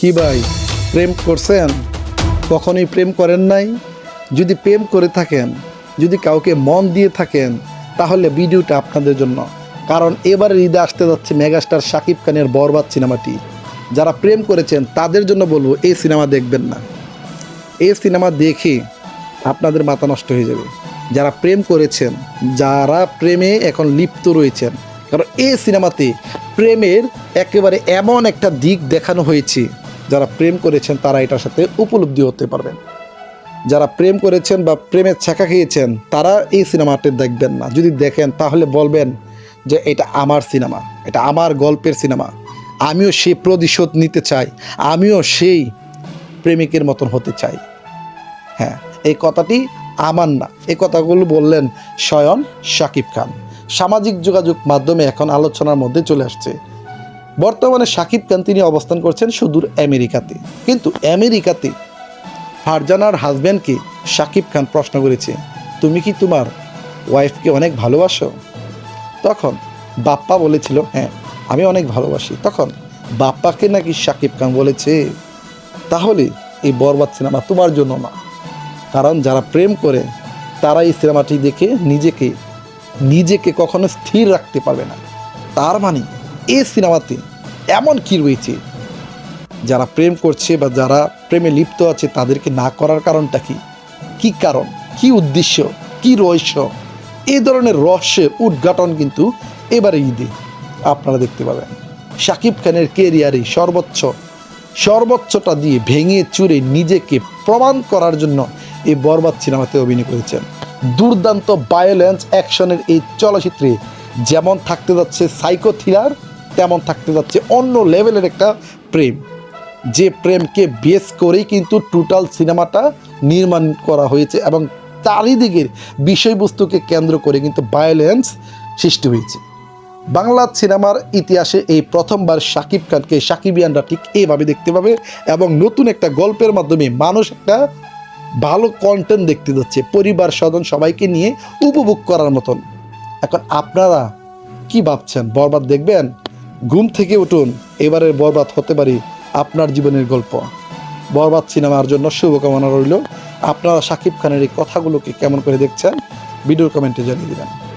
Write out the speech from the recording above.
কি ভাই, প্রেম করছেন? কখনোই প্রেম করেন নাই? যদি প্রেম করে থাকেন, যদি কাউকে মন দিয়ে থাকেন, তাহলে ভিডিওটা আপনাদের জন্য। কারণ এবারে ঈদে আসতে যাচ্ছে মেগাস্টার শাকিব খানের বরবাদ সিনেমাটি। যারা প্রেম করেছেন, তাদের জন্য বলব, এই সিনেমা দেখবেন না। এই সিনেমা দেখে আপনাদের মাথা নষ্ট হয়ে যাবে। যারা প্রেম করেছেন, যারা প্রেমে এখন লিপ্ত রয়েছেন, কারণ এই সিনেমাতে প্রেমের একেবারে এমন একটা দিক দেখানো হয়েছে। যারা প্রেম করেছেন, তারা এটার সাথে উপলব্ধি হতে পারবেন। যারা প্রেম করেছেন বা প্রেমের ছাকা খেয়েছেন, তারা এই সিনেমাটি দেখবেন না। যদি দেখেন, তাহলে বলবেন যে এটা আমার সিনেমা, এটা আমার গল্পের সিনেমা। আমিও সেই প্রতিশোধ নিতে চাই, আমিও সেই প্রেমিকের মতন হতে চাই। হ্যাঁ এই কথাটি আমার না। এই কথাগুলো বললেন স্বয়ং শাকিব খান। সামাজিক যোগাযোগ মাধ্যমে এখন আলোচনার মধ্যে চলে আসছে। বর্তমানে শাকিব খান তিনি অবস্থান করছেন সুদূর আমেরিকাতে। কিন্তু আমেরিকাতে ফারজানার হাজব্যান্ডকে শাকিব খান প্রশ্ন করেছে, তুমি কি তোমার ওয়াইফকে অনেক ভালোবাসো? তখন বাপ্পা বলেছিল হ্যাঁ আমি অনেক ভালোবাসি। তখন বাপ্পাকে নাকি শাকিব খান বলেছে, তাহলে এই বরবাদ সিনেমা তোমার জন্য না। কারণ যারা প্রেম করে, তারা এই সিনেমাটি দেখে নিজেকে নিজেকে কখনো স্থির রাখতে পারবে না। তার মানে এই সিনেমাতে এমন কি রয়েছে? যারা প্রেম করছে বা যারা প্রেমে লিপ্ত আছে, তাদেরকে না করার কারণটা কি? কি কারণ? কি উদ্দেশ্য? কি রহস্য? এই ধরনের রহস্যের উদ্ঘাটন কিন্তু এবারে ঈদে আপনারা দেখতে পাবেন। শাকিব খানের কেরিয়ারে সর্বোচ্চ, সর্বোচ্চটা দিয়ে ভেঙে চুরে নিজেকে প্রমাণ করার জন্য এই বরবাদ সিনেমাতে অভিনয় করেছেন। দুর্দান্ত ভায়োলেন্স অ্যাকশনের এই চলচ্চিত্রে যেমন থাকতে যাচ্ছে সাইকো থ্রিলার তেমন থাকতে যাচ্ছে, অন্য লেভেলের একটা প্রেম। যে প্রেমকে বেস করেই কিন্তু টোটাল সিনেমাটা নির্মাণ করা হয়েছে এবং চারিদিকের বিষয়বস্তুকে কেন্দ্র করে কিন্তু ভায়োলেন্স সৃষ্টি হয়েছে। বাংলা সিনেমার ইতিহাসে এই প্রথমবার শাকিব খানকে সাকিবিয়ানরা ঠিক এইভাবে দেখতে পাবে এবং নতুন একটা গল্পের মাধ্যমে মানুষ একটা ভালো কন্টেন্ট দেখতে যাচ্ছে, পরিবার স্বজন সবাইকে নিয়ে উপভোগ করার মতন। এখন আপনারা কি ভাবছেন? বরবাদ দেখবেন? ঘুম থেকে উঠুন, এবারের বরবাদ হতে পারি আপনার জীবনের গল্প। বরবাদ সিনেমার জন্য শুভকামনা রইল। আপনারা সাকিব খানের এই কথাগুলোকে কেমন করে দেখছেন, ভিডিওর কমেন্টে জানিয়ে দেবেন।